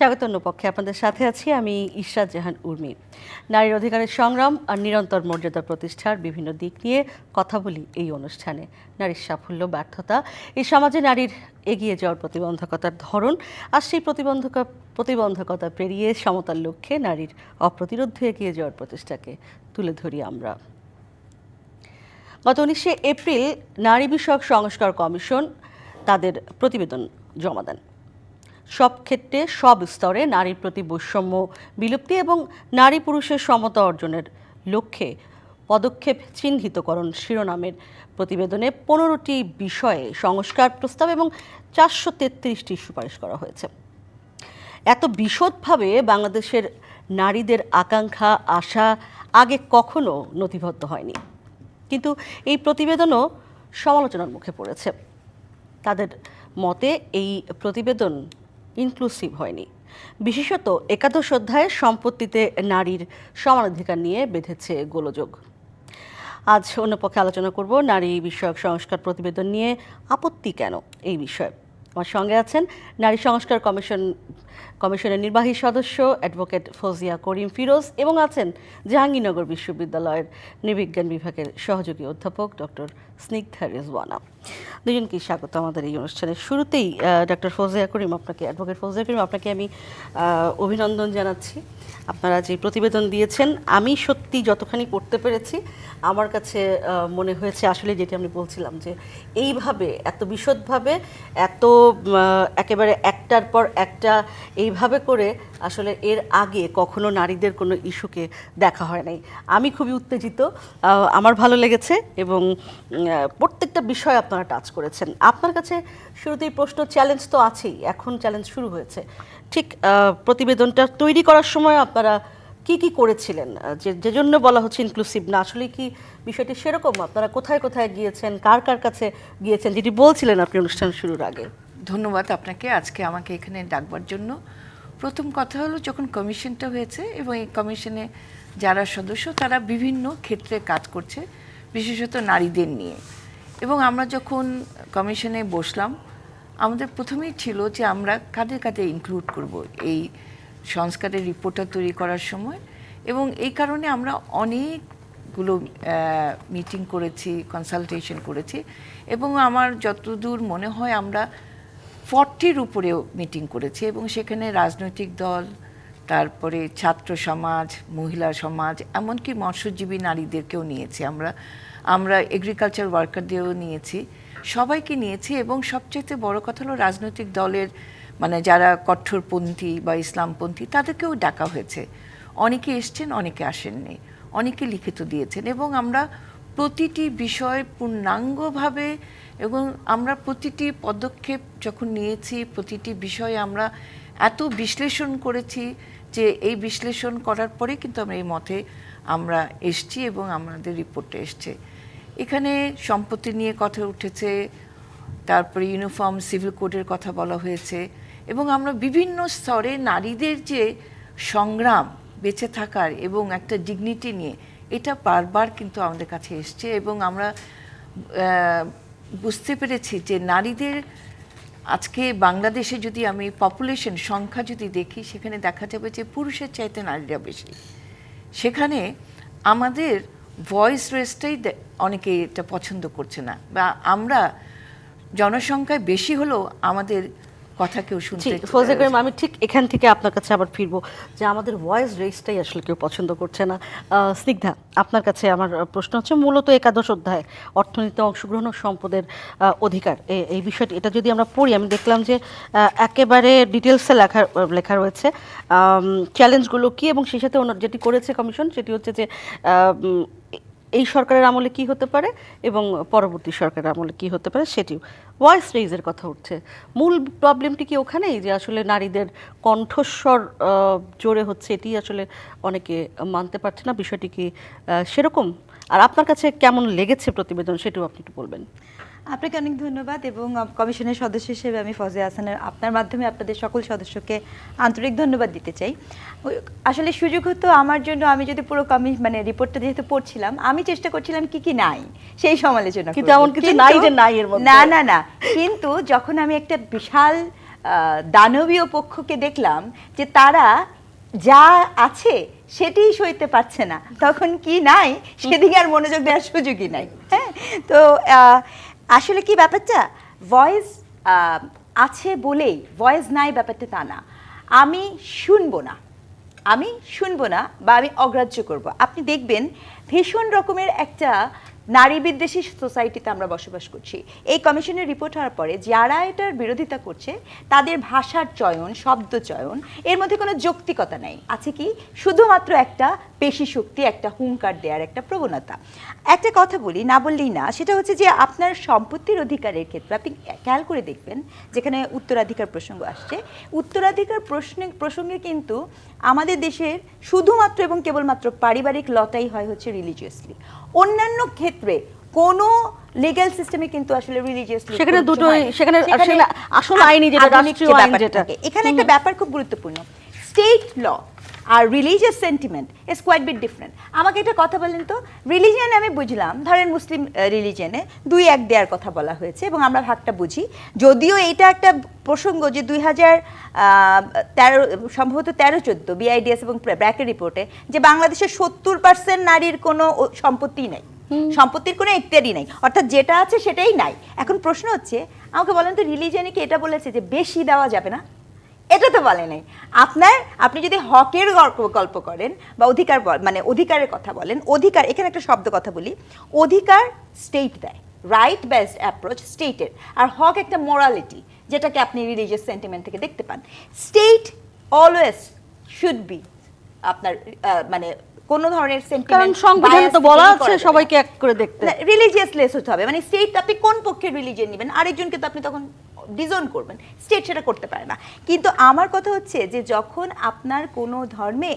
স্বাগত পক্ষে। আপনাদের সাথে আছি আমি ইশরাত জাহান উর্মি। নারীর অধিকারের সংগ্রাম আর নিরন্তর মর্যাদা প্রতিষ্ঠার বিভিন্ন দিক নিয়ে কথা বলি এই অনুষ্ঠানে। নারীর সাফল্য, ব্যর্থতা, এই সমাজে নারীর এগিয়ে যাওয়ার প্রতিবন্ধকতার ধরন আর সেই প্রতিবন্ধক, প্রতিবন্ধকতা পেরিয়ে সমতার লক্ষ্যে নারীর অপ্রতিরোধ এগিয়ে যাওয়ার প্রচেষ্টাকে তুলে ধরি আমরা। গত উনিশে এপ্রিল নারী বিষয়ক সংস্কার কমিশন তাদের প্রতিবেদন জমা দেন। সব ক্ষেত্রে সব স্তরে নারীর প্রতি বৈষম্য, বিলুপ্তি এবং নারী পুরুষের সমতা অর্জনের লক্ষ্যে পদক্ষেপ চিহ্নিতকরণ শিরোনামের প্রতিবেদনে পনেরোটি বিষয়ে সংস্কার প্রস্তাব এবং চারশো তেত্রিশটি সুপারিশ করা হয়েছে। এত বিশদভাবে বাংলাদেশের নারীদের আকাঙ্ক্ষা, আশা আগে কখনো নথিবদ্ধ হয়নি। কিন্তু এই প্রতিবেদনও সমালোচনার মুখে পড়েছে। তাদের মতে এই প্রতিবেদন ইনক্লুসিভ হয়নি। বিশেষত একাদশ অধ্যায়ে সম্পত্তিতে নারীর সমানাধিকার নিয়ে বেঁধেছে গোলযোগ। আজ অন্য পক্ষে আলোচনা করব নারী বিষয়ক সংস্কার প্রতিবেদন নিয়ে, আপত্তি কেন এই বিষয়ে? আমার সঙ্গে আছেন নারী সংস্কার কমিশন কমিশনের নির্বাহী সদস্য অ্যাডভোকেট ফৌজিয়া করিম ফিরোজ এবং আছেন জাহাঙ্গীরনগর বিশ্ববিদ্যালয়ের নৃবিজ্ঞান বিভাগের সহযোগী অধ্যাপক ডক্টর স্নিগ্ধা রেজওয়ানা। দুজনকে স্বাগত আমাদের এই অনুষ্ঠানের শুরুতেই। ডক্টর ফৌজিয়া করিম, আপনাকে, অ্যাডভোকেট ফৌজিয়া করিম, আপনাকে আমি অভিনন্দন জানাচ্ছি। আপনারা যে প্রতিবেদন দিয়েছেন, আমি সত্যি যতখানি পড়তে পেরেছি, আমার কাছে মনে হয়েছে আসলে যেটি আমি বলছিলাম যে এইভাবে, এত বিশদভাবে, এত একেবারে একটার পর একটা এইভাবে করে আসলে এর আগে কখনো নারীদের কোনো ইস্যুকে দেখা হয় নাই। আমি খুবই উত্তেজিত আমার ভালো লেগেছে এবং প্রত্যেকটা বিষয় আপনারা টাচ করেছেন। আপনার কাছে শুরুতেই প্রশ্ন চ্যালেঞ্জ তো আছেই, এখন চ্যালেঞ্জ শুরু হয়েছে। ঠিক প্রতিবেদনটা তৈরি করার সময় আপনারা কি কি করেছিলেন? যে যে জন্য বলা হচ্ছে ইনক্লুসিভ না, আসলে কি বিষয়টি সেরকম? আপনারা কোথায় কোথায় গিয়েছেন? কার কার কাছে গিয়েছেন? যেটি বলছিলেন আপনি অনুষ্ঠান শুরুর আগে। ধন্যবাদ আপনাকে আজকে আমাকে এখানে ডাকবার জন্য। প্রথম কথা হলো যখন কমিশনটা হয়েছে এবং এই কমিশনে যারা সদস্য, তারা বিভিন্ন ক্ষেত্রে কাজ করছে, বিশেষত নারীদের নিয়ে। এবং আমরা যখন কমিশনে বসলাম, আমাদের প্রথমেই ছিল যে আমরা কাদের কাদের ইনক্লুড করব এই সংস্কারের রিপোর্টটা তৈরি করার সময়। এবং এই কারণে আমরা অনেকগুলো মিটিং করেছি কনসালটেশন করেছি। এবং আমার যতদূর মনে হয় আমরা ফর্টির উপরেও মিটিং করেছি এবং সেখানে রাজনৈতিক দল, তারপরে ছাত্র সমাজ, মহিলা সমাজ, এমনকি মৎস্যজীবী নারীদেরকেও নিয়েছি আমরা। আমরা এগ্রিকালচার ওয়ার্কারদেরও নিয়েছি। সবাইকে নিয়েছি এবং সবচেয়ে বড় কথা হলো রাজনৈতিক দলের মানে যারা কঠোরপন্থী বা ইসলামপন্থী, তাদেরকেও ডাকা হয়েছে। অনেকে এসছেন, অনেকে আসেননি। অনেকে লিখিত দিয়েছেন এবং আমরা প্রতিটি বিষয় পূর্ণাঙ্গভাবে এবং আমরা প্রতিটি পদক্ষেপ যখন নিয়েছি, প্রতিটি বিষয়ে আমরা এত বিশ্লেষণ করেছি যে এই বিশ্লেষণ করার পরে কিন্তু আমরা এই মতে আমরা এসছি এবং আমাদের রিপোর্টে এসছে। এখানে সম্পত্তি নিয়ে কথা উঠেছে, তারপরে ইউনিফর্ম সিভিল কোডের কথা বলা হয়েছে এবং আমরা বিভিন্ন স্তরে নারীদের যে সংগ্রাম, বেঁচে থাকার এবং একটা ডিগনিটি নিয়ে, এটা বারবার কিন্তু আমাদের কাছে এসছে এবং আমরা বুঝতে পেরেছি যে নারীদের আজকে বাংলাদেশে যদি আমি পপুলেশন সংখ্যা যদি দেখি, সেখানে দেখা যাবে যে পুরুষের চাইতে নারীরা বেশি। সেখানে আমাদের ভয়েস রেসটাই অনেকে এটা পছন্দ করছে না বা আমরা জনসংখ্যায় বেশি হলেও আমাদের কথা কেউ শুনতে জি করিম আমি ঠিক এখান থেকে আপনার কাছে আবার ফিরবো যে আমাদের ভয়েস রেসটাই আসলে কেউ পছন্দ করছে না। স্নিগ্ধা আপনার কাছে আমার প্রশ্ন হচ্ছে মূলত একাদশ অধ্যায় অর্থনীতিতে অংশগ্রহণ ও সম্পদের অধিকার। এই বিষয়টি এটা যদি আমরা পড়ি আমি দেখলাম যে একেবারে ডিটেলসে লেখা লেখা রয়েছে। চ্যালেঞ্জগুলো কি এবং সেই সাথে যেটি করেছে কমিশন সেটি হচ্ছে যে এই সরকারের আমলে কি হতে পারে এবং পরবর্তী সরকারের আমলে কি হতে পারে সেটিও। ভয়েস রেইজের কথা উঠছে। মূল প্রবলেমটি কি ওখানেই যে আসলে নারীদের কণ্ঠস্বর জোরে হচ্ছে, এটি আসলে অনেকে মানতে পারছে না। বিষয়টি কি সেরকম? আর আপনার কাছে কেমন লেগেছে প্রতিবেদন? সেটাও আপনি একটু বলবেন। আপনাকে অনেক ধন্যবাদ এবং কমিশনের সদস্য হিসেবে আমি ফজে হাসানের আপনার মাধ্যমে আপনাদের সকল সদস্যকে আন্তরিক ধন্যবাদ দিতে চাই। আসলে সুযোগ হতো আমার জন্য আমি যদি পুরো কমি মানে রিপোর্টটা যেহেতু পড়ছিলাম আমি চেষ্টা করছিলাম কি কি নাই সেই সমালোচনা কিন্তু এমন কিছু নাই যে নাই এর মধ্যে। না না না। কিন্তু যখন আমি একটা বিশাল আহ, দানবীয় পক্ষকে দেখলাম যে তারা যা আছে সেটাই সইতে পারছে না তখন কি নাই? সেদিকে আর মনোযোগ দেওয়ার সুযোগই নাই। হ্যাঁ? তো আহ, আসলে কি ব্যাপারটা? ভয়েস আছে বলেই ভয়েস নাই ব্যাপারটা তা না। আমি শুনব না। আমি শুনব না বা আমি অগ্রাহ্য করব। আপনি দেখবেন ভীষণ রকমের একটা নারী বিদ্বেষী সোসাইটিতে আমরা বসবাস করছি। এই কমিশনের রিপোর্ট হওয়ার পরে যারা এটার বিরোধিতা করছে, তাদের ভাষার চয়ন, শব্দ চয়ন, এর মধ্যে কোনো যৌক্তিকতা নাই। আছে কি? শুধুমাত্র একটা পেশি শক্তি, একটা হুঙ্কার দেওয়ার একটা প্রবণতা। একটা কথা বলি, না বললেই না, সেটা হচ্ছে যে আপনার সম্পত্তির অধিকারের ক্ষেত্রে আপনি খেয়াল করে দেখবেন, যেখানে উত্তরাধিকার প্রসঙ্গ আসছে। উত্তরাধিকার প্রশ্নে, প্রসঙ্গে কিন্তু আমাদের দেশের শুধুমাত্র এবং কেবলমাত্র পারিবারিক লটাই হয় হচ্ছে রিলিজিয়াসলি অন্যান্য ক্ষেত্রে কোন লিগ্যাল সিস্টেমে কিন্তু আসলে রিলিজিয়াসলি সেখানে দুটোই- সেখানে আসলে আসল আইনি যেটা, রাষ্ট্রীয় আইন যেটা। এখানে একটা ব্যাপার খুব গুরুত্বপূর্ণ। State law R religious sentiment is quite bit different আমাকে একটা কথা বলেন তো রিলিজিয়ান আমি বুঝলাম ধরেন মুসলিম রিলিজিয়ানে দুই এক দেওয়ার কথা বলা হয়েছে এবং আমরা ভাগটা বুঝি। যদিও এটা একটা প্রসঙ্গ যে দুই হাজার তেরো সম্ভবত তেরো চোদ্দ বিআইডিএস এবং ব্র্যাকের রিপোর্টে যে বাংলাদেশের সত্তর পার্সেন্ট নারীর কোনো সম্পত্তি নেই। সম্পত্তির কোনো ইত্যাদি নাই। অর্থাৎ যেটা আছে সেটাই নাই। এখন প্রশ্ন হচ্ছে আমাকে বলেন তো রিলিজিয়ানে কি এটা বলেছে যে বেশি দেওয়া যাবে না? এটা তো বলে নাই। আপনার আপনি যদি হকের গল্প করেন বা অধিকার মানে অধিকারের কথা বলেন অধিকার এখানে একটা শব্দ কথা বলি অধিকার স্টেট দেয় রাইট বেস্ট অ্যাপ্রোচ স্টেটের আর হক একটা মোরালিটি যেটাকে আপনি রিলিজিয়াস সেন্টিমেন্ট থেকে দেখতে পান। স্টেট অলওয়েজ শুড বি আপনার মানে কোন ধরনের সেন্টিমেন্ট সংবিধানে তো বলা আছে সবাইকে এক করে দেখতে। রিলিজিয়াস লেস হতে হবে। মানে স্টেট আপনি কোন পক্ষের রিলিজিয়ন নেবেন? আরেকজনকে তো আপনি তখন ডিজন করবেন স্টেট সেটা করতে পারে না। কিন্তু আমার কথা হচ্ছে যে যখন আপনার কোনো ধর্মে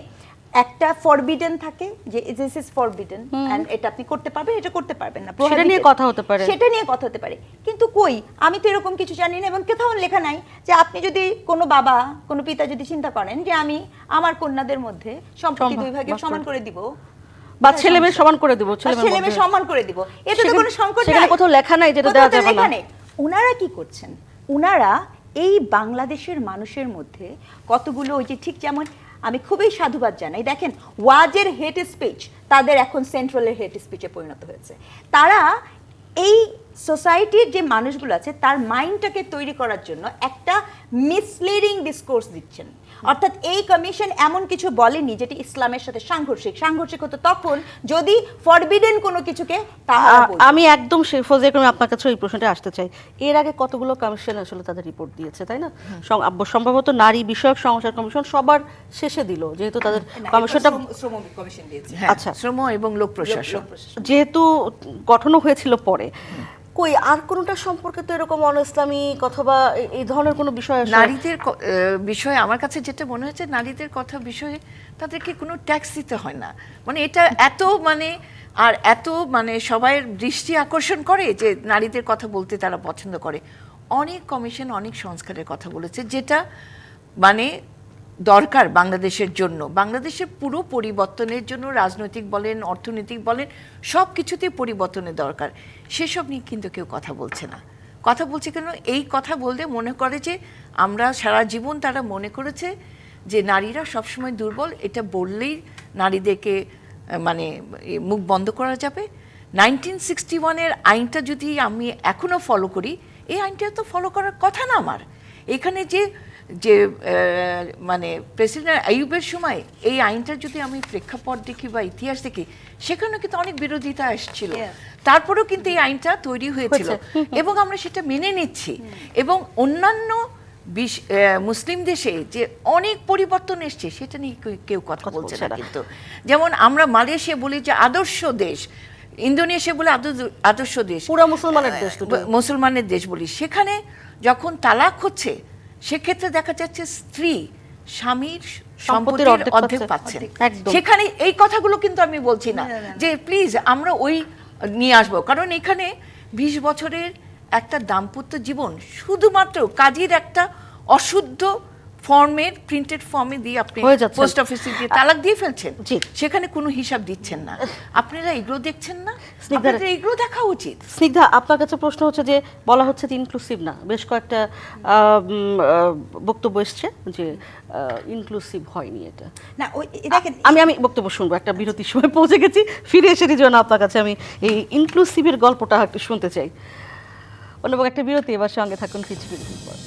একটা ফরবিডেন থাকে যে দিস ইজ ফরবিডেন এন্ড এটা আপনি করতে পারবেন এটা করতে পারবেন না। সেটা নিয়ে কথা হতে পারে। সেটা নিয়ে কথা হতে পারে। কিন্তু কই? আমি তো এরকম কিছু জানি না এবং কোথাও লেখা নাই যে আপনি যদি কোনো বাবা কোনো পিতা যদি চিন্তা করেন যে আমি আমার কন্যাদের মধ্যে সম্পত্তি দুই ভাগে। সমান করে দিব বা ছেলে মেয়ে সমান করে দিব ছেলে মেয়ে সম্মান করে দিব। এটা তো কোনো সংকট সেখানে নাই। কোথাও লেখা নাই যেটা দেওয়া যাবে না। উনারা কি করছেন? উনারা এই বাংলাদেশের মানুষের মধ্যে কতগুলো ওই যে ঠিক যেমন আমি খুবই সাধুবাদ জানাই। দেখেন, ওয়াজের হেড স্পিচ তাদের এখন সেন্ট্রালের হেড স্পিচে পরিণত হয়েছে। তারা এই সোসাইটির যে মানুষগুলো আছে, তার মাইন্ডটাকে তৈরি করার জন্য একটা মিসলিডিং ডিসকোর্স দিচ্ছেন। অর্থাৎ এই কমিশন এমন কিছু বলেনি যেটি ইসলামের সাথে সাংঘর্ষিক। সাংঘর্ষিক হতো তখন যদি ফরবিডেন কোনো কিছুকে। আমি একদম করিম আপনার কাছে এই প্রশ্নটা আসতে চাই। এর আগে কতগুলো কমিশন আসলে তাদের রিপোর্ট দিয়েছে তাই না? সম্ভবত নারী বিষয়ক সংসার কমিশন সবার শেষে দিল যেহেতু তাদের কমিশনটা শ্রম- কমিশন দিয়েছে। হ্যাঁ, আচ্ছা। শ্রম এবং লোক প্রশাসন। যেহেতু গঠনও হয়েছিল পরে। কই, আর কোনোটা সম্পর্কে তো এরকম অন ইসলামিক অথবা এই ধরনের কোনো বিষয় নারীদের বিষয়ে আমার কাছে যেটা মনে হয়েছে, নারীদের কথা বিষয়ে তাদেরকে কোনো ট্যাক্স দিতে হয় না। মানে এটা এত মানে আর এত মানে সবাই দৃষ্টি আকর্ষণ করে যে নারীদের কথা বলতে তারা পছন্দ করে। অনেক কমিশন অনেক সংস্কারের কথা বলেছে, যেটা মানে দরকার বাংলাদেশের জন্য। বাংলাদেশের পুরো পরিবর্তনের জন্য রাজনৈতিক বলেন, অর্থনৈতিক বলেন, সব কিছুতেই পরিবর্তনের দরকার। সেসব নিয়ে কিন্তু কেউ কথা বলছে না। কথা বলছে কেন? এই কথা বলতে মনে করে যে আমরা সারা জীবন তারা মনে করেছে যে নারীরা সবসময় দুর্বল। এটা বললেই নারীদেরকে মানে মুখ বন্ধ করা যাবে। নাইনটিন সিক্সটি ওয়ানের আইনটা যদি আমি এখনও ফলো করি, এই আইনটা তো ফলো করার কথা না আমার। এখানে যে যে মানে প্রেসিডেন্ট আইয়ুবের সময় এই আইনটা যদি আমি প্রেক্ষাপট দেখি বা ইতিহাস দেখি সেখানে কিন্তু অনেক বিরোধিতা আসছিল। তারপরেও কিন্তু এই আইনটা তৈরি হয়েছিল। এবং আমরা সেটা মেনে নিচ্ছি। এবং অন্যান্য মুসলিম দেশে যে অনেক পরিবর্তন এসছে সেটা নিয়ে কেউ- কথা বলছে না। কিন্তু। যেমন আমরা মালয়েশিয়া বলি যে আদর্শ দেশ ইন্দোনেশিয়া বলে আদর্শ- আদর্শ দেশ। পুরা মুসলমানের দেশ মুসলমানের দেশ বলি। সেখানে যখন তালাক হচ্ছে সেক্ষেত্রে দেখা যাচ্ছে স্ত্রী স্বামীর সম্পত্তির অর্ধেক পাচ্ছে। পাচ্ছেন সেখানে এই কথাগুলো কিন্তু আমি বলছি না। যে প্লিজ আমরা ওই নিয়ে আসব কারণ এখানে বিশ বছরের একটা দাম্পত্য জীবন শুধুমাত্র কাজের একটা অশুদ্ধ ফর্মের প্রিন্টেড ফর্মে দিয়ে আপনি পোস্ট অফিসে দিয়ে তালাক দিয়ে ফেলছেন? জি। সেখানে কোনো হিসাব দিচ্ছেন না। আপনারা এগুলো দেখছেন না? আপনাদের এগুলো দেখা উচিত। স্নিগ্ধা আপনার কাছে প্রশ্ন হচ্ছে যে বলা হচ্ছে যে ইনক্লুসিভ না। বেশ কয়েকটা বক্তব্য এসছে যে ইনক্লুসিভ হয়নি এটা। না ওই এই দেখেন আমি আমি বক্তব্য শুনব একটা বিরতির সময় পৌঁছে গেছি ফিরে এসে জন্য আপনার কাছে আমি এই ইনক্লুসিভের গল্পটা একটু শুনতে চাই। অন্যপক্ষে একটা বিরতি এবার সঙ্গে থাকুন কিছু বিরতির পর।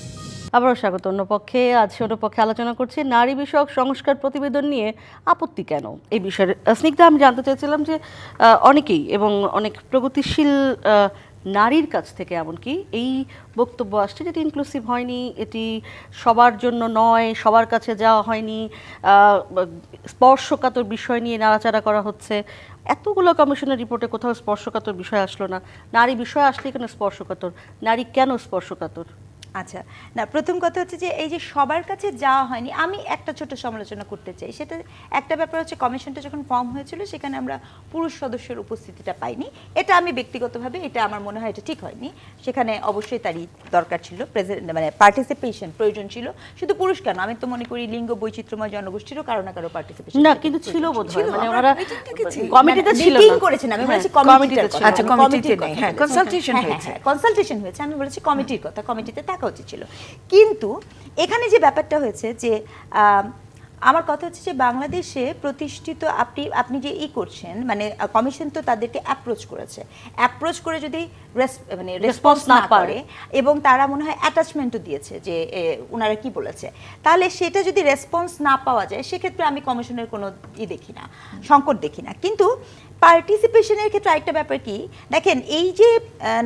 আবারও স্বাগত। অন্য পক্ষে, আজ অন্য পক্ষে আলোচনা করছি, নারী বিষয়ক সংস্কার প্রতিবেদন নিয়ে আপত্তি কেন? এই বিষয়ে স্নিগ্ধা আমি জানতে চাইছিলাম যে অনেকেই এবং অনেক প্রগতিশীল নারীর কাছ থেকে এমনকি এই বক্তব্য আসছে যেটি ইনক্লুসিভ হয়নি, এটি সবার জন্য নয়, সবার কাছে যাওয়া হয়নি স্পর্শকাতর বিষয় নিয়ে নাড়াচাড়া করা হচ্ছে। এতগুলো কমিশনের রিপোর্টে কোথাও স্পর্শকাতর বিষয় আসলো না। নারী বিষয় আসলে কেন স্পর্শকাতর? নারী কেন স্পর্শকাতর? আচ্ছা না প্রথম কথা হচ্ছে যে এই যে সবার কাছে যাওয়া হয়নি আমি একটা ছোট সমালোচনা করতে চাই। সেটা একটা ব্যাপার হচ্ছে কমিশনটা যখন ফর্ম হয়েছিল সেখানে আমরা পুরুষ সদস্যের উপস্থিতিটা পাইনি। এটা আমি ব্যক্তিগতভাবে এটা আমার মনে হয় এটা ঠিক হয়নি। সেখানে অবশ্যই তারই দরকার ছিল প্রেজেন্ট মানে পার্টিসিপেশন প্রয়োজন ছিল। শুধু পুরুষ কেন? আমি তো মনে করি লিঙ্গ বৈচিত্র্যময় জনগোষ্ঠীরও কারও না কারও পার্টিসিপেশন না কিন্তু ছিল মানে। কমিটিতে ছিল না। করেছেন আমি হ্যাঁ, বলেছি কমিটিতে কমিটিতে আচ্ছা, কমিটিতে নেই, হ্যাঁ, consultation হয়েছে। কনসালটেশন হয়েছে আমি বলেছি কমিটির কথা। কমিটিতে থাকা উচিত ছিল। কিন্তু এখানে যে ব্যাপারটা হয়েছে যে আমার কথা হচ্ছে যে বাংলাদেশে প্রতিষ্ঠিত আপনি আপনি যে ই করছেন মানে কমিশন তো তাদেরকে অ্যাপ্রোচ করেছে। অ্যাপ্রোচ করে যদি মানে রেসপন্স না করে। এবং তারা মনে হয় অ্যাটাচমেন্টও দিয়েছে যে ওনারা কি বলেছে। তাহলে সেটা যদি রেসপন্স না পাওয়া যায় সেক্ষেত্রে আমি কমিশনের কোনো ই দেখি না সংকট দেখি না। কিন্তু পার্টিসিপেশনের ক্ষেত্রে আরেকটা ব্যাপার কি? দেখেন এই যে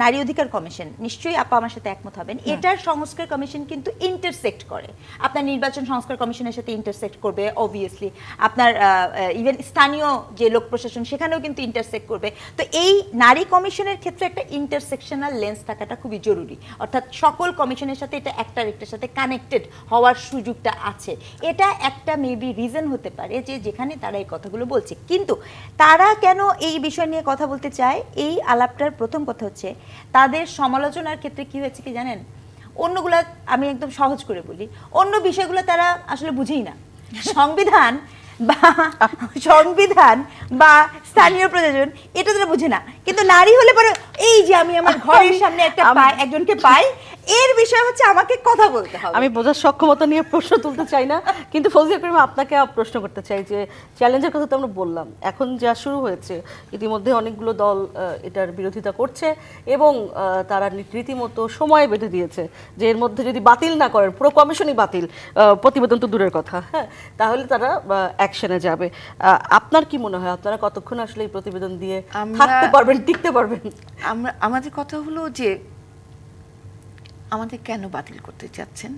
নারী অধিকার কমিশন নিশ্চয়ই আপা আমার সাথে একমত হবেন। এটার সংস্কার কমিশন কিন্তু ইন্টারসেক্ট করে। আপনার নির্বাচন সংস্কার কমিশনের সাথে ইন্টারসেক্ট করবে অবভিয়াসলি আপনার ইভেন স্থানীয় যে লোক প্রশাসন, সেখানেও কিন্তু ইন্টারসেক্ট করবে। তো এই নারী কমিশনের ক্ষেত্রে একটা ইন্টারসেকশনাল লেন্স থাকাটা খুবই জরুরি। অর্থাৎ সকল কমিশনের সাথে এটা একটা আরেকটার সাথে কানেক্টেড হওয়ার সুযোগটা আছে। এটা একটা মেবি রিজন হতে পারে যে যেখানে তারা এই কথাগুলো বলছে। কিন্তু তারা কেন এই বিষয় নিয়ে কথা বলতে চায়? এই আলাপটার প্রথম কথা হচ্ছে, তাদের সমালোচনার ক্ষেত্রে কি হয়েছে কি জানেন? অন্যগুলা আমি একদম সহজ করে বলি। অন্য বিষয়গুলো তারা আসলে বুঝেই না। সংবিধান বা সংবিধান বা স্থানীয় প্রয়োজন এটা তারা বুঝে না। কিন্তু নারী হলে পরে এই যে আমি আমার ঘরের সামনে একটা পাই একজনকে পাই এর বিষয় হচ্ছে আমাকে কথা বলতে হবে। আমি বোঝার সক্ষমতা নিয়ে প্রশ্ন তুলতে চাই না কিন্তু ফৌজিয়া করিম আপনাকে প্রশ্ন করতে চাই যে চ্যালেঞ্জের কথা তো আমরা বললাম এখন যা শুরু হয়েছে ইতিমধ্যে অনেকগুলো দল এটার বিরোধিতা করছে এবং তারা রীতিমতো সময় বেঁধে দিয়েছে যে এর মধ্যে যদি বাতিল না করেন পুরো কমিশনই বাতিল প্রতিবেদন তো দূরের কথা হ্যাঁ তাহলে তারা অ্যাকশনে যাবে। আহ, আপনার কি মনে হয়? আপনারা কতক্ষণ আসলে এই প্রতিবেদন দিয়ে থাকতে পারবেন টিকতে পারবেন? আমাদের কথা হলো যে আমাদের কেন বাতিল করতে চাচ্ছেন?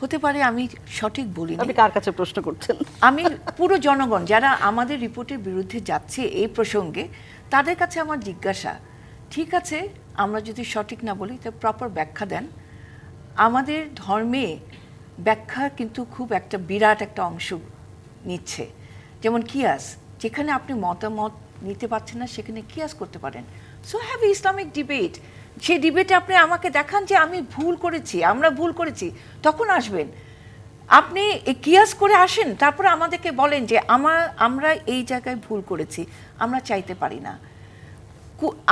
হতে পারে আমি সঠিক বলি আপনি কার কাছে প্রশ্ন করছেন? আমি পুরো জনগণ যারা আমাদের রিপোর্টের বিরুদ্ধে যাচ্ছে এই প্রসঙ্গে তাদের কাছে আমার জিজ্ঞাসা ঠিক আছে আমরা যদি সঠিক না বলি তো প্রপার ব্যাখ্যা দেন। আমাদের ধর্মে ব্যাখ্যা কিন্তু খুব একটা বিরাট একটা অংশ নিচ্ছে। যেমন কিয়াস যেখানে আপনি মতামত নিতে পারছেন না সেখানে কিয়াস করতে পারেন। সো হ্যাভ ইসলামিক ডিবেট সেই ডিবেটে আপনি আমাকে দেখান যে আমি ভুল করেছি, আমরা ভুল করেছি, তখন আসবেন। আপনি কিয়াস করে আসেন, তারপরে আমাদেরকে বলেন যে আমার আমরা এই জায়গায় ভুল করেছি, আমরা চাইতে পারি না।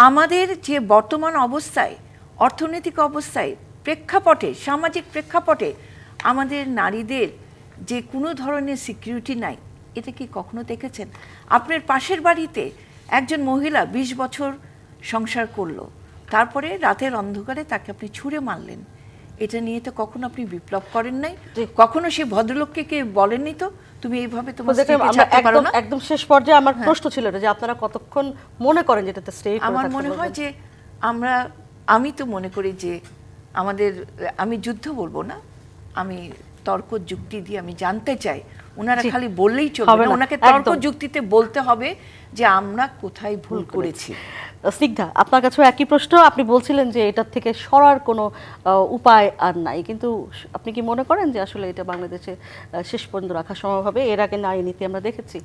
আমাদের যে বর্তমান অবস্থায়, অর্থনৈতিক অবস্থায়, প্রেক্ষাপটে, সামাজিক প্রেক্ষাপটে আমাদের নারীদের যে কোনো ধরনের সিকিউরিটি নাই, এটা কি কখনো দেখেছেন? আপনার পাশের বাড়িতে একজন মহিলা ২০ বছর সংসার করল। তারপরে রাতের অন্ধকারে তাকে আপনি ছুঁড়ে মারলেন। এটা নিয়ে তো কখনো আপনি বিপ্লব করেন নাই। কখনো সেই ভদ্রলোককে কে বলেননি তো? তুমি এইভাবে তোমার একদম হ্যাঁ। একদম শেষ পর্যায়ে আমার প্রশ্ন ছিল যে আপনারা কতক্ষণ মনে করেন যেটাতে স্টে আমার মনে হয় যে আমরা আমি তো মনে করি যে আমাদের আমি যুদ্ধ বলব না। আমি তর্ক যুক্তি দিয়ে আমি জানতে চাই। ওনারা খালি বললেই চলবে না, ওনাকে তর্ক যুক্তিতে বলতে হবে যে আমরা কোথায় ভুল করেছি। স্নিগ্ধা, আপনার কাছেও একই প্রশ্ন। আপনি বলছিলেন যে এটার থেকে সরার কোনো উপায় আর নাই। কিন্তু আপনি কি মনে করেন যে আসলে এটা বাংলাদেশে শেষ পর্যন্ত রাখা সম্ভব হবে? এর আগে নারী নীতি আমরা দেখেছি।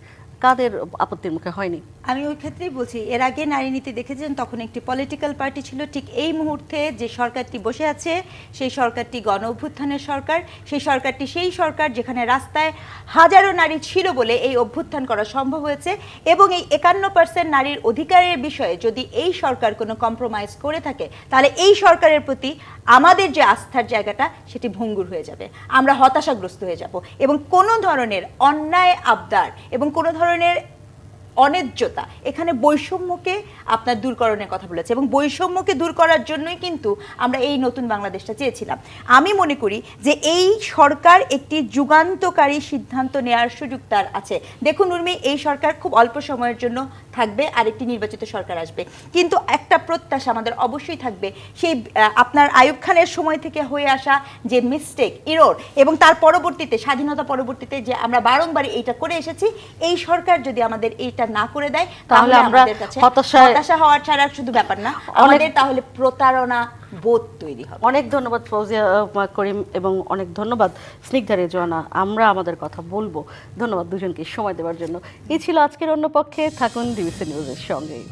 কাদের আপত্তির মুখে হয়নি? আমি ওই ক্ষেত্রেই বলছি, এর আগে নারী নীতি দেখেছেন, তখন একটি পলিটিক্যাল পার্টি ছিল, ঠিক এই মুহূর্তে যে সরকারটি বসে আছে, সেই সরকারটি গণ অভ্যুত্থানের সরকার, সেই সরকারটি সেই সরকার যেখানে রাস্তায় হাজারো নারী ছিল বলে এই অভ্যুত্থান করা সম্ভব হয়েছে এবং এই একান্ন পার্সেন্ট নারীর অধিকারের বিষয়ে যদি এই সরকার কোনো কম্প্রোমাইজ করে থাকে, তাহলে এই সরকারের প্রতি আমাদের যে আস্থার জায়গাটা, সেটি ভঙ্গুর হয়ে যাবে। আমরা হতাশাগ্রস্ত হয়ে যাব এবং কোনো ধরনের অন্যায় আবদার এবং কোনো ধরনের অন্যায্যতা এখানে বৈষম্যকে আপনার দূরকরণের কথা বলেছে এবং বৈষম্যকে দূর করার জন্যই কিন্তু আমরা এই নতুন বাংলাদেশটা চেয়েছিলাম। আমি মনে করি যে এই সরকার একটি যুগান্তকারী সিদ্ধান্ত নেওয়ার সুযোগ তার আছে। দেখুন উর্মি, এই সরকার খুব অল্প সময়ের জন্য থাকবে আর একটি নির্বাচিত সরকার আসবে। কিন্তু একটা প্রত্যাশা আমাদের অবশ্যই থাকবে সেই আপনার আয়ুব খানের সময় থেকে হয়ে আসা যে মিস্টেক ইরোর এবং তার পরবর্তীতে স্বাধীনতা পরবর্তীতে যে আমরা বারংবার এইটা করে এসেছি এই সরকার যদি আমাদের এইটা না করে দেয় তাহলে আমাদের কাছে হতাশা হওয়ার ছাড়া শুধু ব্যাপার না আমাদের তাহলে প্রতারণা বোধ তৈরি হবে। অনেক ধন্যবাদ ফৌজিয়া করিম এবং অনেক ধন্যবাদ স্নিগ্ধা রেজওয়ানা আমরা আমাদের কথা বলব। ধন্যবাদ দুজনকে সময় দেওয়ার জন্য। এই ছিল আজকের অন্য পক্ষে থাকুন ডিবিসি নিউজের সঙ্গেই